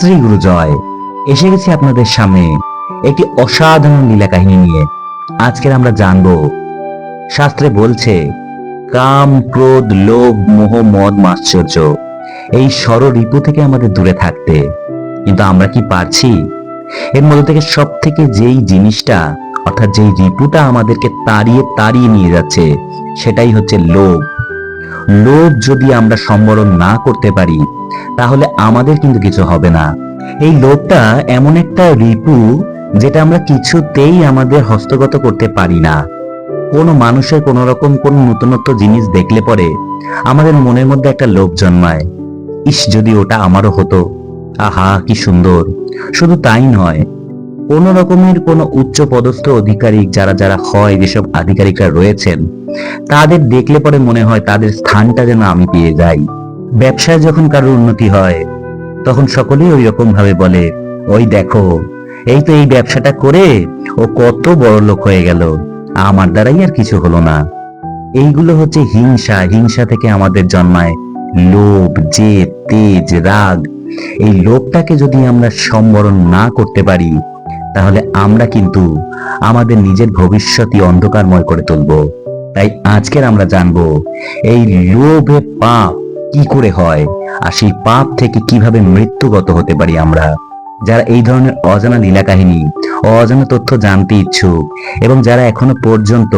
শ্রী গুরু জয়। এসে গেছি আপনাদের সামনে একটি অসাধারণ লীলা কাহিনী নিয়ে। আজকের আমরা জানব, শাস্ত্রে বলছে, কাম, ক্রোধ, লোভ, মোহ, মদ মাশ্চর্য এই ষড় রিপু থেকে আমাদের দূরে থাকতে। কিন্তু আমরা কি পারছি? এর মধ্যে থেকে সব থেকে যেই জিনিসটা, অর্থাৎ যেই রিপুটা আমাদেরকে তাড়িয়ে তাড়িয়ে নিয়ে যাচ্ছে, সেটাই হচ্ছে লোভ। লোভ যদি আমরা সম্বরণ না করতে পারি, তাহলে আমাদের কিন্তু কিছু হবে না। এই লোভটা এমন একটা রিপু যেটা আমরা কিছুতেই আমাদের হস্তগত করতে পারি না। কোনো মানুষের কোনো রকম কোন নতুনত্ব জিনিস দেখলে পরে আমাদের মনের মধ্যে একটা লোভ জন্মায়। ইস, যদি ওটা আমারও হতো। আহা, কি সুন্দর। শুধু তাই নয় কোন রকমের কোনো উচ্চ পদস্থ অধিকারী যারা যারা হয়, যেসব আধিকারিকরা রয়েছেন, তাদের দেখলে পরে মনে হয় তাদের স্থানটা যেন আমি পেয়ে যাই। ব্যবসায় যখন কারোর উন্নতি হয়, তখন সকলেই ওই রকম ভাবে বলে, ওই দেখো, এই তো এই ব্যবসাটা করে ও কত বড় লোক হয়ে গেল, আমার দ্বারাই আর কিছু হলো না। এইগুলো হচ্ছে হিংসা। হিংসা থেকে আমাদের জন্মায় লোভ, জেদ, তেজ, রাগ। এই লোভটাকে যদি আমরা সম্বরণ না করতে পারি তাহলে আমরা কিন্তু আমাদের নিজের ভবিষ্যৎই অন্ধকারময় করে তুলব। তাই আজকের আমরা জানব, এই লোভে পাপ কি করে হয় আর সেই পাপ থেকে কীভাবে মৃত্যুগত হতে পারি আমরা? যারা এই ধরনের অজানা লীলা কাহিনী অজানা তথ্য জানতে ইচ্ছুক এবং যারা এখনও পর্যন্ত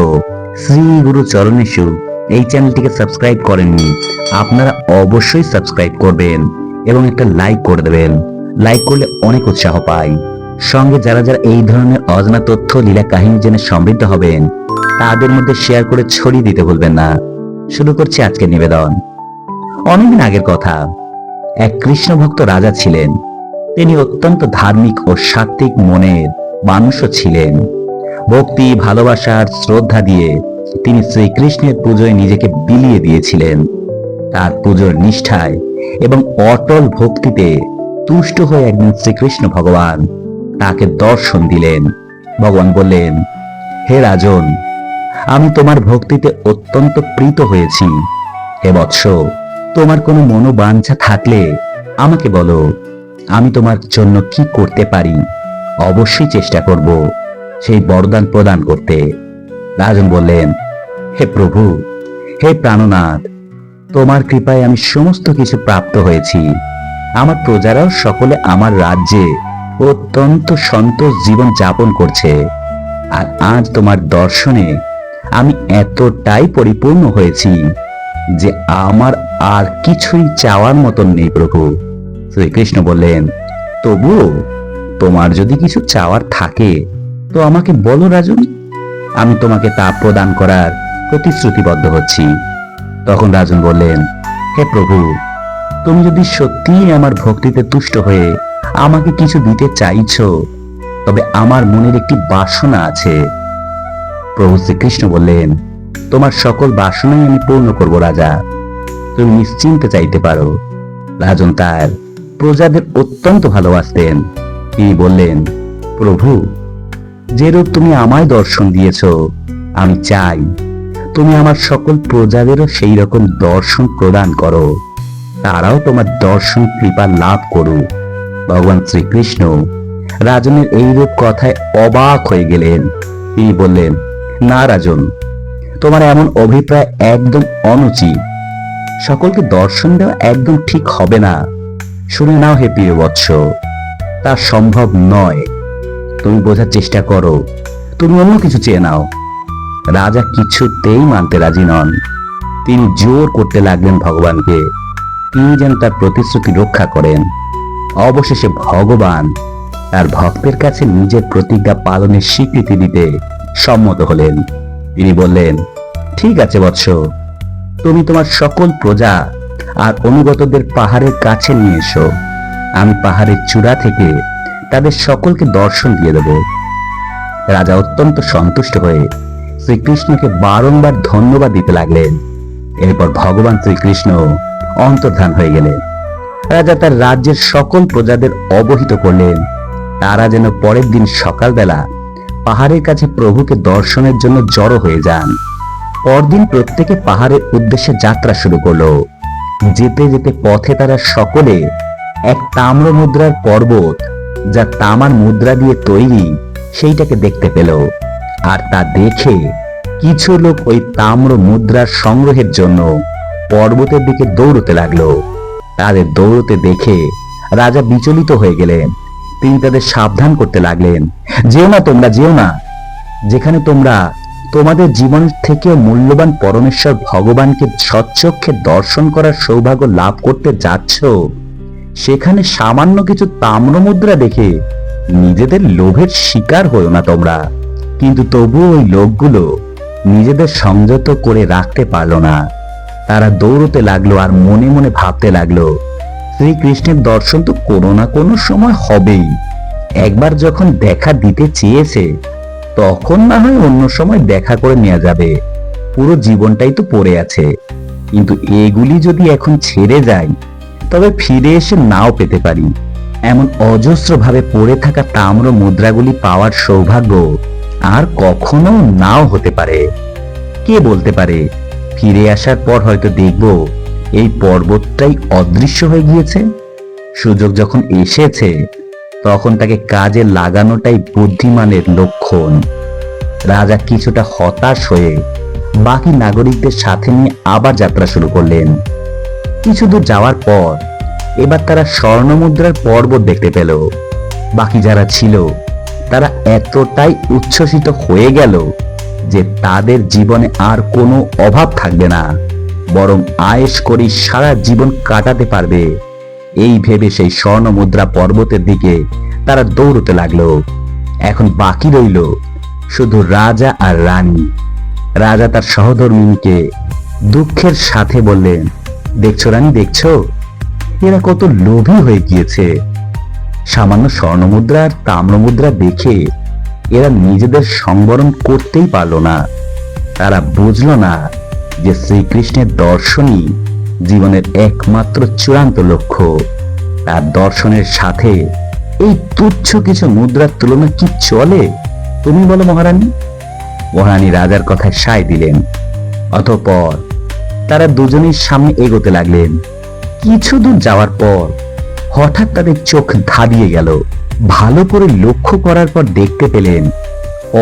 শ্রী গুরু চরণেশু এই চ্যানেলটিকে সাবস্ক্রাইব করেননি, আপনারা অবশ্যই সাবস্ক্রাইব করবেন এবং একটা লাইক করে দেবেন। লাইক করলে অনেক উৎসাহ পাই। সঙ্গে যারা যারা এই ধরনের অজানা তথ্য, লীলা কাহিনী জেনে সমৃদ্ধ হবেন, তাদের মধ্যে শেয়ার করে ছড়িয়ে দিতে ভুলবেন না। শুরু করছি আজকের নিবেদন। অনেকদিন আগের কথা, এক কৃষ্ণ ভক্ত রাজা ছিলেন। তিনি অত্যন্ত ধার্মিক ও সাত্বিক মনের মানুষও ছিলেন। ভক্তি ভালোবাসার শ্রদ্ধা দিয়ে তিনি শ্রীকৃষ্ণের পুজোয় নিজেকে বিলিয়ে দিয়েছিলেন। তার পুজোর নিষ্ঠায় এবং অটল ভক্তিতে তুষ্ট হয়ে একদিন শ্রীকৃষ্ণ ভগবান তাকে দর্শন দিলেন। ভগবান বললেন, হে রাজন, আমি তোমার ভক্তিতে অত্যন্ত প্রীত হয়েছি। হে বৎস, তোমার কোনো মনোবাঞ্ছা থাকলে আমাকে বলো, আমি তোমার জন্য কি করতে পারি? অবশ্যই চেষ্টা করব, সেই বরদান প্রদান করতে। রাজন বললেন, হে প্রভু, হে প্রাণনাথ, তোমার কৃপায় আমি সমস্ত কিছু প্রাপ্ত হয়েছি। আমার প্রজারাও সকলে আমার রাজ্যে অত্যন্ত সন্তোষ জীবন যাপন করছে। আর আজ তোমার দর্শনে আমি এতটাই পরিপূর্ণ হয়েছি যে আমার আর কিছুই চাওয়ার মতন নেই প্রভু। শ্রীকৃষ্ণ বললেন, তবুও তোমার যদি কিছু চাওয়ার থাকে, তো আমাকে বলো রাজন। আমি তোমাকে তা প্রদান করার প্রতিশ্রুতিবদ্ধ হচ্ছি। তখন রাজন বললেন, হে প্রভু, তুমি যদি সত্যিই আমার ভক্তিতে তুষ্ট হয়ে আমাকে কিছু দিতে চাইছো, তবে আমার মনের একটি বাসনা আছে। প্রভু শ্রীকৃষ্ণ বললেন, তোমার সকল বাসনাই আমি পূর্ণ করব রাজা। তুমি নিশ্চিন্তে চাইতে পারো। রাজন তার প্রজাদের অত্যন্ত ভালোবাসতেন। তিনি বললেন, প্রভু, যেরূপ তুমি আমায় দর্শন দিয়েছ, আমি চাই তুমি আমার সকল প্রজাদেরও সেই রকম দর্শন প্রদান করো। তারাও তোমার দর্শন কৃপা লাভ করুক। ভগবান শ্রীকৃষ্ণ রাজনের এইরূপ কথায় অবাক হয়ে গেলেন। তিনি বললেন, না রাজন, তোমার এমন অভিপ্রায় একদম অনুচিত সকলকে দর্শন দেওয়া একদম ঠিক হবে না। শুনে নাও হে প্রিয় বৎস, তা সম্ভব নয়। তুমি বোঝার চেষ্টা করো, তুমি অন্য কিছু চেয়ে নাও। রাজা কিছুতেই মানতে রাজি নন। তিনি জোর করতে লাগলেন ভগবানকে। তিনি যেন তার প্রতিশ্রুতি রক্ষা করেন। অবশেষে ভগবান তার ভক্তের কাছে নিজের প্রতিজ্ঞা পালনের স্বীকৃতি দিতে সম্মত হলেন। তিনি বললেন, ঠিক আছে বৎস, তুমি তোমার সকল প্রজা আর অনুগতদের পাহাড়ের কাছে নিয়ে এসো। আমি পাহাড়ের চূড়া থেকে তাদের সকলকে দর্শন দিয়ে দেব। রাজা অত্যন্ত সন্তুষ্ট হয়ে শ্রীকৃষ্ণকে বারংবার ধন্যবাদ দিতে লাগলেন। এরপর ভগবান শ্রীকৃষ্ণ অন্তর্ধান হয়ে গেলেন। রাজা তার রাজ্যের সকল প্রজাদের অবহিত করলেন। তারা যেন পরের দিন সকালবেলা পাহাড়ের কাছে প্রভুকে দর্শনের জন্য জড়ো হয়ে যান। পরদিন প্রত্যেকে পাহাড়ের উদ্দেশ্যে যাত্রা শুরু করল। যেতে যেতে পথে তারা সকলে এক তাম্র মুদ্রার পর্বত, যা তামার মুদ্রা দিয়ে তৈরি, সেইটাকে দেখতে পেল। আর তা দেখে কিছু লোক ওই তাম্র মুদ্রার সংগ্রহের জন্য পর্বতের দিকে দৌড়তে লাগল। তাদের দৌড়তে দেখে রাজা বিচলিত হয়ে গেলেন। তিনি তাদের সাবধান করতে লাগলেন। যেও না তোমরা, যেও না। যেখানে তোমরা তোমাদের জীবন থেকে মূল্যবান পরমেশ্বর ভগবানকে সচ্চক্ষে দর্শন করার সৌভাগ্য লাভ করতে যাচ্ছ, সেখানে সামান্য কিছু তাম্র মুদ্রা দেখে নিজেদের লোভের শিকার হও না তোমরা। কিন্তু তবুও ওই লোকগুলো নিজেদের সংযত করে রাখতে পারল না। তারা দৌড়তে লাগল আর মনে মনে ভাবতে লাগল, শ্রীকৃষ্ণের দর্শন তো কোনো না কোনো সময় হবেই। একবার যখন দেখা দিতে চেয়েছে, তখন না হয় অন্য সময় দেখা করে নেওয়া যাবে। পুরো জীবনটাই তো পড়ে আছে। কিন্তু এগুলি যদি এখন ছেড়ে যায় তবে ফিরে এসে নাও পেতে পারি। এমন অজস্রভাবে পড়ে থাকা তাম্র মুদ্রাগুলি পাওয়ার সৌভাগ্য আর কখনো নাও হতে পারে। কে বলতে পারে? ফিরে আসার পর হয়তো দেখব এই পর্বতটাই অদৃশ্য হয়ে গিয়েছে। সুযোগ যখন এসেছে, তখন তাকে কাজে লাগানোটাই বুদ্ধিমানের লক্ষণ। রাজা কিছুটা হতাশ হয়ে বাকি নাগরিকদের সাথে নিয়ে আবার যাত্রা শুরু করলেন। কিছু দূর যাওয়ার পর এবার তারা স্বর্ণমুদ্রার পর্বত দেখতে পেল। বাকি যারা ছিল, তারা এতটাই উচ্ছ্বসিত হয়ে গেল যে তাদের জীবনে আর কোনো অভাব থাকবে না, বরং আয়েশ করি সারা জীবন কাটাতে পারবে। এই ভেবে সেই স্বর্ণ মুদ্রা পর্বতের দিকে তারা দৌড়তে লাগল। এখন বাকি রইল শুধু রাজা আর রানী। রাজা তার সহধর্মিনীকে দুঃখের সাথে বললেন, দেখছ রানী, দেখছ? এরা কত লোভী হয়ে গিয়েছে। সামান্য স্বর্ণমুদ্রা আর তাম্রমুদ্রা দেখে এরা নিজেদের সংবরণ করতেই পারল না। তারা বুঝল না যে শ্রীকৃষ্ণের দর্শনই জীবনের একমাত্র চূড়ান্ত লক্ষ্য। তার দর্শনের সাথে এই তুচ্ছ কিছু মুদ্রার তুলনা কি চলে, তুমি বলো মহারানী? মহারানী রাজার কথায় সায় দিলেন। অতঃপর তারা দুজনের সামনে এগোতে লাগলেন। কিছু দূর যাওয়ার পর হঠাৎ তাদের চোখ ধাঁধিয়ে গেল। ভালো করে লক্ষ্য করার পর দেখতে পেলেন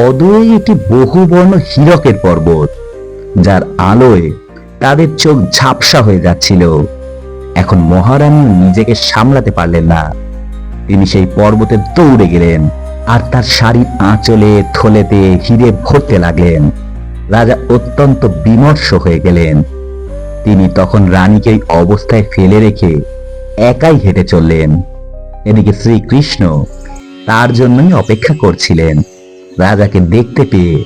অদূরে একটি বহুবর্ণ হীরকের পর্বত, যার আলোয় তাদের চোখ ঝাপসা হয়ে যাচ্ছিল। এখন মহারানী নিজেকে সামলাতে পারলেন না। তিনি সেই পর্বতে দৌড়ে গেলেন আর তার শাড়ির আঁচলে, থলেতে হিরে ভরতে লাগলেন। রাজা অত্যন্ত বিমর্ষ হয়ে গেলেন। তিনি তখন রানীকে অবস্থায় ফেলে রেখে একাই হেঁটে চললেন। এদিকে শ্রীকৃষ্ণ তার জন্যই অপেক্ষা করছিলেন। রাজাকে দেখতে পেয়ে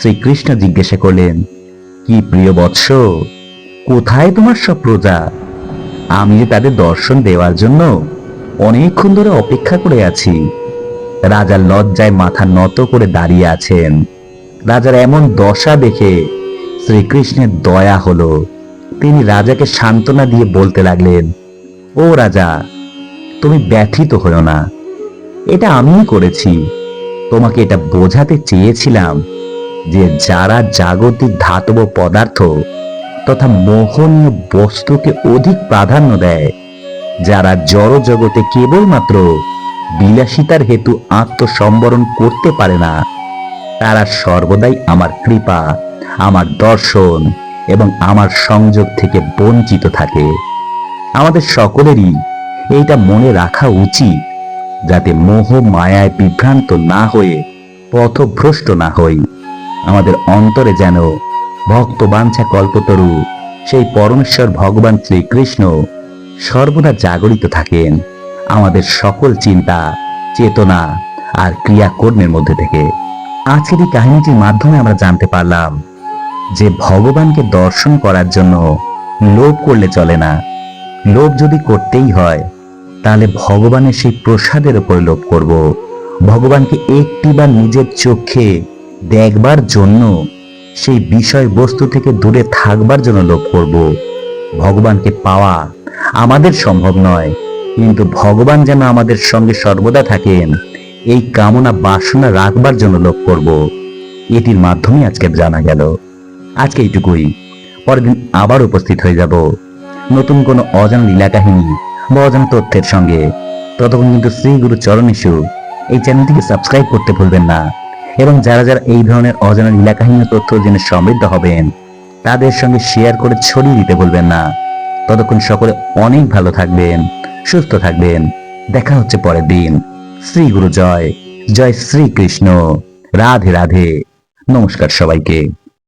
শ্রীকৃষ্ণ জিজ্ঞাসা করলেন, কি প্রিয় বৎস, কোথায় তোমার সব প্রজা? আমি যে তাদের দর্শন দেওয়ার জন্য অনেকক্ষণ ধরে অপেক্ষা করে আছি। রাজা লজ্জায় মাথা নত করে দাঁড়িয়ে আছেন। রাজার এমন দশা দেখে শ্রীকৃষ্ণের দয়া হলো। তিনি রাজাকে সান্ত্বনা দিয়ে বলতে লাগলেন, ও রাজা তুমি ব্যথিত হও না। এটা আমিই করেছি। তোমাকে এটা বোঝাতে চেয়েছিলাম যে যারা জাগতিক ধাতব পদার্থ তথা মোহনীয় বস্তুকে অধিক প্রাধান্য দেয়, যারা জড় জগতে কেবলমাত্র বিলাসিতার হেতু আত্মসম্বরণ করতে পারে না, তারা সর্বদাই আমার কৃপা, আমার দর্শন এবং আমার সংযোগ থেকে বঞ্চিত থাকে। আমাদের সকলেরই এইটা মনে রাখা উচিত যাতে মোহ মায়ায় বিভ্রান্ত না হয়ে পথভ্রষ্ট না হই। আমাদের অন্তরে যেন ভক্ত বাঞ্ছা কল্পতরু, সেই পরমেশ্বর ভগবান শ্রীকৃষ্ণ সর্বদা জাগরিত থাকেন আমাদের সকল চিন্তা, চেতনা আর ক্রিয়াকর্মের মধ্যে থেকে। আজকের এই কাহিনীটির মাধ্যমে আমরা জানতে পারলাম যে ভগবানকে দর্শন করার জন্য লোভ করলে চলে না লোভ যদি করতেই হয়, তাহলে ভগবানের সেই প্রসাদের উপর লোভ করব। ভগবানকে একটিবার নিজের চোখে দেখবার জন্য, সেই বিষয় বস্তু থেকে দূরে থাকবার জন্য লোভ করব। ভগবানকে পাওয়া আমাদের সম্ভব নয়, কিন্তু ভগবান যেন আমাদের সঙ্গে সর্বদা থাকেন, এই কামনা বাসনা রাখবার জন্য লোভ করব। এটির মাধ্যমে আজকে জানা গেল। আজকে এইটুকুই। পরের আবার উপস্থিত হয়ে যাব। নতুন কোনো অজানা লীলা কাহিনী বা অজানা তথ্যের সঙ্গে। ততক্ষণ কিন্তু শ্রী গুরু চরণ ইস্যু এই চ্যানেলটিকে সাবস্ক্রাইব করতে ভুলবেন না এবং যারা যারা এই ধরনের অজানা লীলাকাহীন তথ্য জেনে সমৃদ্ধ হবেন, তাদের সঙ্গে শেয়ার করে ছড়িয়ে দিতে ভুলবেন না। ততক্ষণ সকলে অনেক ভালো থাকবেন, সুস্থ থাকবেন। দেখা হচ্ছে পরের দিন। শ্রী গুরু জয়। জয় শ্রীকৃষ্ণ। রাধে রাধে। নমস্কার সবাইকে।